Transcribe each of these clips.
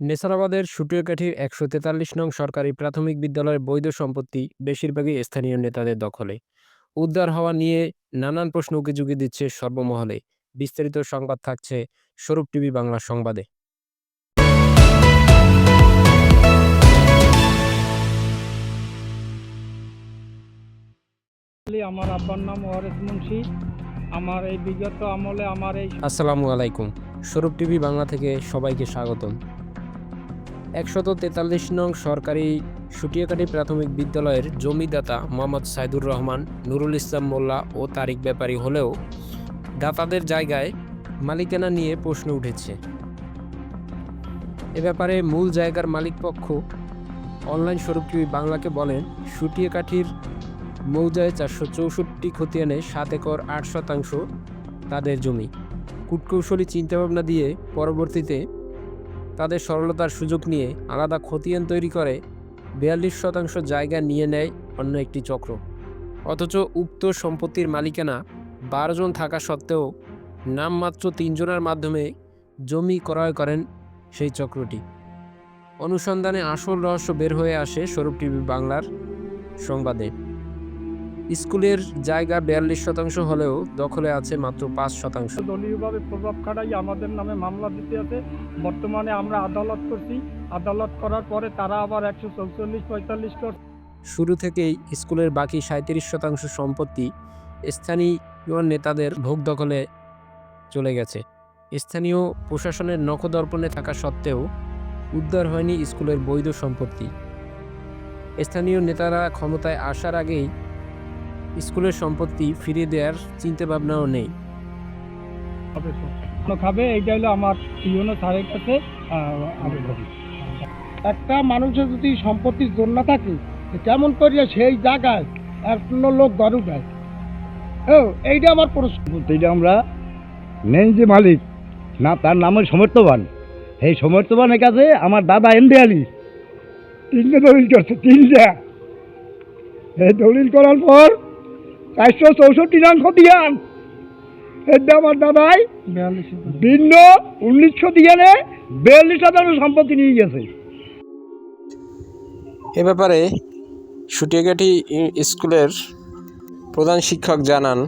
নেসারাবাদের সুটিয়াকাঠির একশো তেতাল্লিশ নং সরকারি প্রাথমিক বিদ্যালয়ের বৈধ সম্পত্তি বেশিরভাগই স্থানীয় নেতাদের দখলে। উদ্ধার হওয়া নিয়ে নানান প্রশ্ন উকিঝুঁকি দিচ্ছে সর্বমহলে। বিস্তারিত সংবাদ থাকছে স্বরূপ টিভি বাংলা সংবাদে। আমার আব্বার নাম ওয়ারেস মুন্সি। আমার এই বিগত আমলে আমার এই আসসালামু আলাইকুম। স্বরূপ টিভি বাংলা থেকে সবাইকে স্বাগতম। একশত তেতাল্লিশ নং সরকারি সুটিয়াকাটি প্রাথমিক বিদ্যালয়ের জমিদাতা মোহাম্মদ সাইদুর রহমান, নুরুল ইসলাম মোল্লা ও তারিক ব্যাপারী হলেও দাতাদের জায়গায় মালিকানা নিয়ে প্রশ্ন উঠেছে। এ ব্যাপারে মূল জায়গার মালিকপক্ষ অনলাইন স্বরূপ টিভি বাংলাকে বলেন সুটিয়াকাঠির মৌজায় চারশো চৌষট্টি খতিয়ানে সাত একর আট শতাংশ তাদের জমি। কূটকৌশলী চিন্তাভাবনা দিয়ে পরবর্তীতে তাদের সরলতার সুযোগ নিয়ে আলাদা খতিয়ান তৈরি করে বিয়াল্লিশ শতাংশ জায়গা নিয়ে নেয় অন্য একটি চক্র। অথচ উক্ত সম্পত্তির মালিকানা বারো জন থাকা সত্ত্বেও নামমাত্র তিনজনের মাধ্যমে জমি ক্রয় করেন সেই চক্রটি। অনুসন্ধানে আসল রহস্য বের হয়ে আসে স্বরূপ টিভি বাংলার সংবাদে। স্কুলের জায়গা বিয়াল্লিশ শতাংশ হলেও দখলে আছে মাত্র পাঁচ শতাংশ। দলীয়ভাবে প্রভাব খাটাই আমাদের নামে মামলা দিতে আছে। বর্তমানে আমরা আদালত করছি। আদালত করার পরে তারা আবার একশো চৌচল্লিশ পঁয়তাল্লিশ করছে শুরু থেকেই স্কুলের বাকি সাঁত্রিশ শতাংশ সম্পত্তি স্থানীয় নেতাদের ভোগ দখলে চলে গেছে। স্থানীয় প্রশাসনের নখদর্পণে থাকা সত্ত্বেও উদ্ধার হয়নি স্কুলের বৈধ সম্পত্তি। স্থানীয় নেতারা ক্ষমতায় আসার আগেই স্কুলের সম্পত্তি ফিরিয়ে দেওয়ার চিন্তাভাবনাও নেই। হবে তো। কোনো খাবে এইটা হলো আমার ইউনো স্যারের কাছে একটা মানুষের যদি সম্পত্তির জন্য না থাকে কেমন করিয়া সেই জায়গায় এক লোক গরু দেয় ও এইটা আমার প্রশ্ন। এইটা আমরা মেন যে মালিক না তার নাম হল সমর্থবান। এই সমর্থবানের কাছে আমার দাদা এমডি আলী তিনটে দলিল করছে তিনটা। এই দলিল করার পর চারশো চৌষট্টি রান খতিয়ান। এটা আমার দাদাই। ভিন্ন উনিশশো দিয়ানে বিয়াল্লিশ শতাংশ সম্পত্তি নিয়ে গেছে। এ ব্যাপারে সুটিয়াঘাটি স্কুলের প্রধান শিক্ষক জানান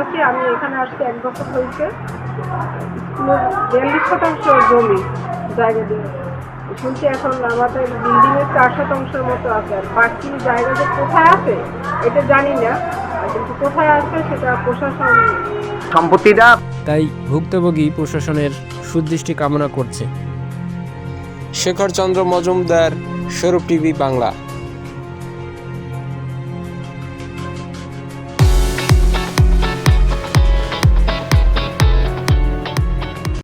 আছি আমি এখানে আসছি এক বছর হয়েছে। স্কুলের বিয়াল্লিশ শতাংশ জমি জায়গা দিয়ে। শুনছি এখন আমাদের বিল্ডিংয়ের চার শতাংশের মতো আছে। আর বাকি জায়গা যে কোথায় আছে এটা জানি না। কিন্তু কোথায় আছে সেটা প্রশাসন সম্পত্তিটা তাই ভুক্তভোগী প্রশাসনের সুদৃষ্টি কামনা করছে। শেখর চন্দ্র মজুমদার স্বরূপ টিভি বাংলা।